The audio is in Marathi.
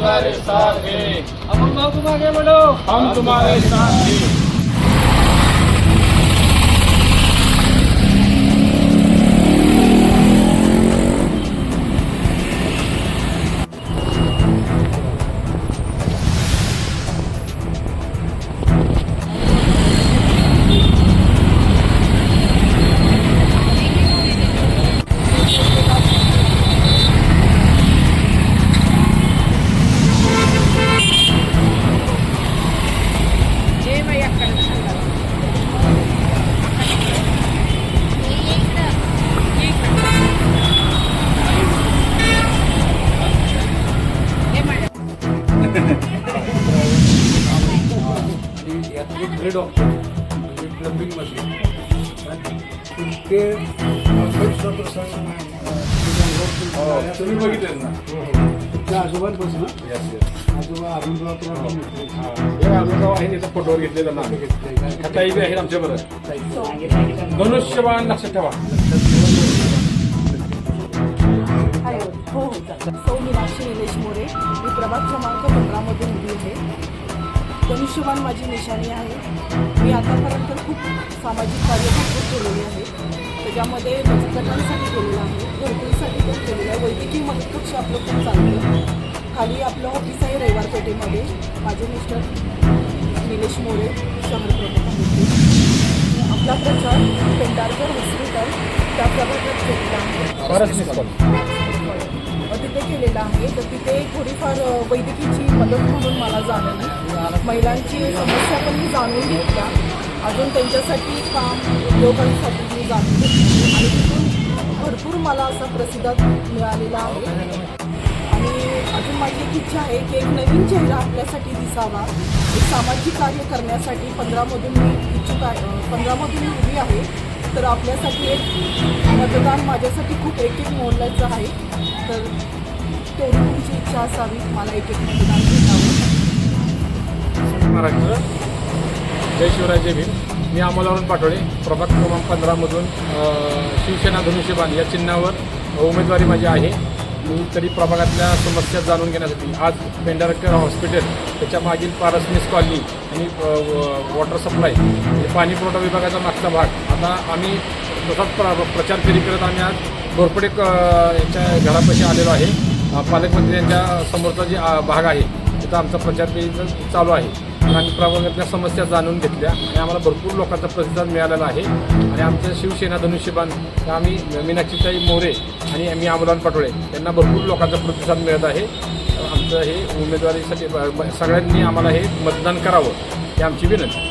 तुम्हारे साथ हैं। अमन भाऊ तुम आगे बढ़ो हम तुम्हारे साथ हैं। आणि यातले खरे डॉक्टर म्हणजे प्लंबिंग मधले. ते तुम्ही बघितले ना? त्या आजोबांपासून Yes, yes. आजोबा अरुणराव. हा. हे. अरुणराव आहे त्याचा फोटोवर घेतलेला ना. ताई बी आहेत आमच्या बरोबर. धनुष्यबाण लक्षात ठेवा. हो हो सौ मीनाक्षी निलेश मोरे. मी प्रभाग क्रमांक पंधरामधून उभी आहे. धनुष्यबाण माझी निशाणी आहे. मी आतापर्यंत खूप सामाजिक कार्य खूप केलेली आहे त्याच्यामध्ये बचतगटांसाठी केलेलं आहे. घरकुलसाठी पण केलेलं आहे. वैद्यकीय मदत कक्ष आपलं खूप चांगलं आहे. खाली आपलं ऑफिस आहे रविवार पेठेमध्ये माझे मिस्टर निलेश मोरे शहर प्रमुख आहेत. आपला प्रचार पेंडारकर हॉस्पिटल त्या प्रभागात केलेला आहे. केलेलं आहे. तर तिथे थोडीफार वैद्यकीची मदत म्हणून मला जाणवली महिलांची समस्या पण मी जाणून घेतल्या. अजून त्यांच्यासाठी काम उद्योगांसाठी मी जाणून घेतली. आणि तिथून भरपूर मला असा प्रतिसाद मिळालेला आहे. आणि अजून माझी एक इच्छा आहे की एक नवीन चेहरा आपल्यासाठी दिसावा. एक सामाजिक कार्य करण्यासाठी पंधरामधून मी इच्छुक आहे पंधरामधून मी उभी आहे. तर आपल्यासाठी एक मतदान माझ्यासाठी खूप एक एक मोलाचं आहे. तर तेवढी इच्छा असावी मला एक एक मतदान भेटावं महाराष्ट्र जय शिवराय जय भीम. मी अमोलावरून पाठवले प्रभाग क्रमांक पंधरामधून शिवसेना धनुष्यबाण या चिन्हावर उमेदवारी माझी आहे. मी तरी प्रभागातल्या समस्या जाणून घेण्यासाठी आज पेंढारकर हॉस्पिटल त्याच्या मागील पारसनीस कॉलनी आणि व- वॉटर सप्लाय पाणी पुरवठा विभागाचा मागचा भाग. आता आम्ही तसाच प्र प्रचार फेरी करत आम्ही आज घोरपडे क- यांच्या घरापाशी आलेलो आहे. अं, पालकमंत्री यांच्या समोरचा जे भाग आहे तिथं आमचा प्रचार चालू आहे. आणि आम्ही प्रभागातल्या समस्या जाणून घेतल्या आणि आम्हाला भरपूर लोकांचा प्रतिसाद मिळालेला आहे. आणि आमचं शिवसेना धनुष्यबान तर आम्ही मीनाक्षीताई मोरे आणि आम्ही आमदान पाटोळे यांना भरपूर लोकांचा प्रतिसाद मिळत आहे. आमचं हे उमेदवारीसाठी सगळ्यांनी आम्हाला हे मतदान करावं ही आमची विनंती.